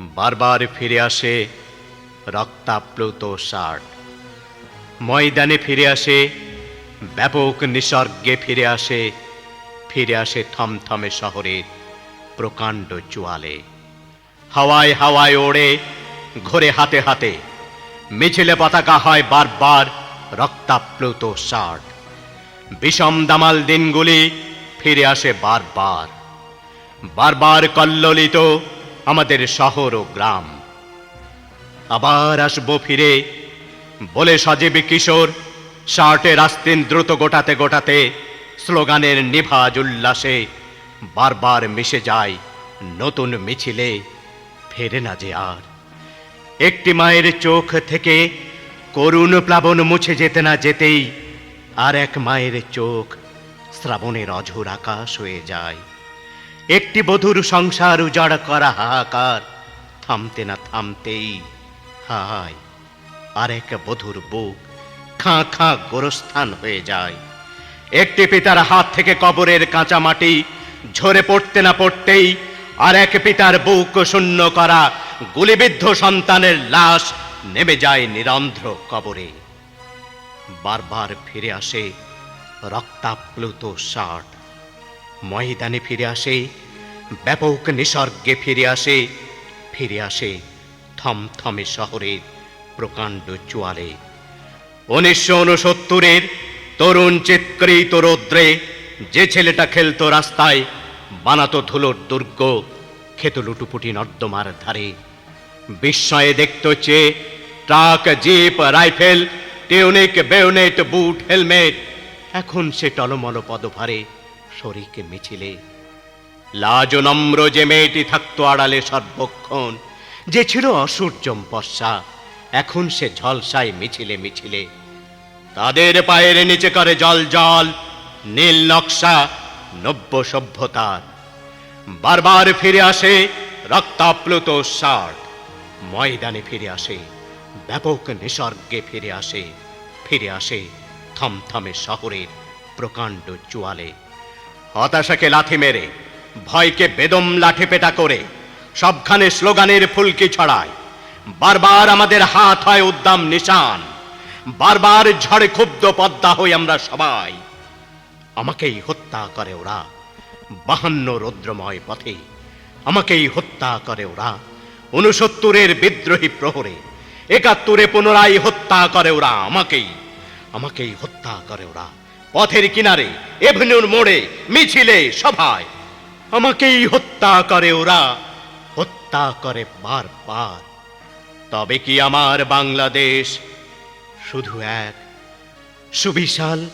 বারবার ফিরে আসে রক্তাপ্লুত ষাট। ময়দানে ফিরে আসে, ব্যাপক নিসর্গে ফিরে আসে ফিরে আসে থমথমে শহরের প্রকাণ্ড চুয়ালে। হাওয়ায় হাওয়ায় ওড়ে, ঘোরে হাতে হাতে, মিছিলে পতাকা হয় বারবার রক্তাপ্লুত ষাট। বিষম দামাল দিনগুলি ফিরে আসে বারবার। বারবার কল্লোলিত আমাদের শহর ও গ্রাম। আবার আসব ফিরে, বলে সজীব কিশোর শার্টের আস্তিন দ্রুত গোটাতে গোটাতে, স্লোগানের নিভাজ উল্লাসে, বারবার মিশে যায় নতুন মিছিলে, ফেরে না যে আর। একটি মায়ের চোখ থেকে করুণ প্লাবন মুছে যেতে না যেতেই, আর এক মায়ের চোখ শ্রাবণের অঝোর আকাশ হয়ে যায়। একটি বধুর সংসার উজাড় করা হাহাকার। থামতে না থামতেই, হায় আর এক বধুর বুক খাঁ খাঁ গোরস্থান হয়ে যায়। একটি পিতার হাত থেকে কবরের কাঁচা মাটি ঝরে পড়তে না পড়তেই আর এক পিতার বুক শূন্য করা গুলিবিদ্ধ সন্তানের লাশ নেমে যায় নিরন্ধ্র কবরে। বারবার ফিরে আসে রক্তাপ্লুত ষাট ময়দানে ফিরে আসে, ব্যাপক নিসর্গে ফিরে আসে ফিরে আসে থমথমে শহরের প্রকাণ্ড চুয়ালে উনিশশো উনসত্তরের তরুণ চিৎকৃত রৌদ্রে যে ছেলেটা খেলত রাস্তায়, বানাতো ধুলোর দুর্গ, খেত লুটুপুটি নর্দমার ধারে। বিস্ময়ে দেখত চেয়ে truck, jeep, rifle, tunic bayonet boot, helmet, এখন সে টলমল পদভারে। শরীকে মিছিলে। লাজ ও নম্র যে মেয়েটি থাকতো আড়ালে সর্বক্ষণ, যে ছিল অসূর্যম পশ্চা, এখন সে ঝলসায় মিছিলে মিছিলে। তাদের পায়ের নিচে করে জল জল, নীল নকশা, নব্য সভ্যতার বারবার ফিরে আসে রক্তাপ্লুত ষাট। ময়দানে ফিরে আসে, ব্যাপক নিসর্গে ফিরে আসে ফিরে আসে থমথমে শহরের প্রকাণ্ড চুয়ালে। হতাশাকে লাথি মেরে, ভয়কে বেদম লাঠি পেটা করে, সবখানে স্লোগানের ফুলকি ছড়ায়। বারবার আমাদের হাত হয় উদ্দাম নিশান, বারবার ঝড়ে ক্ষুব্ধ পদ্মা হই আমরা সবাই। আমাকেই হত্যা করে ওরা, বাহান্ন রৌদ্রময় পথে। আমাকেই হত্যা করে ওরা উনসত্তরের বিদ্রোহী প্রহরে, একাত্তরে পুনরায় হত্যা করে ওরা। আমাকেই আমাকেই হত্যা করে ওরা। পথের কিনারে এভিনুর মোড়ে, মিছিলে, সভায়। আমাকেই হত্যা করে ওরা, হত্যা করে বারবার। তবে কি আমার বাংলাদেশ শুধু এক সুবিশাল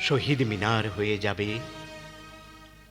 শহীদ মিনার হয়ে যাবে?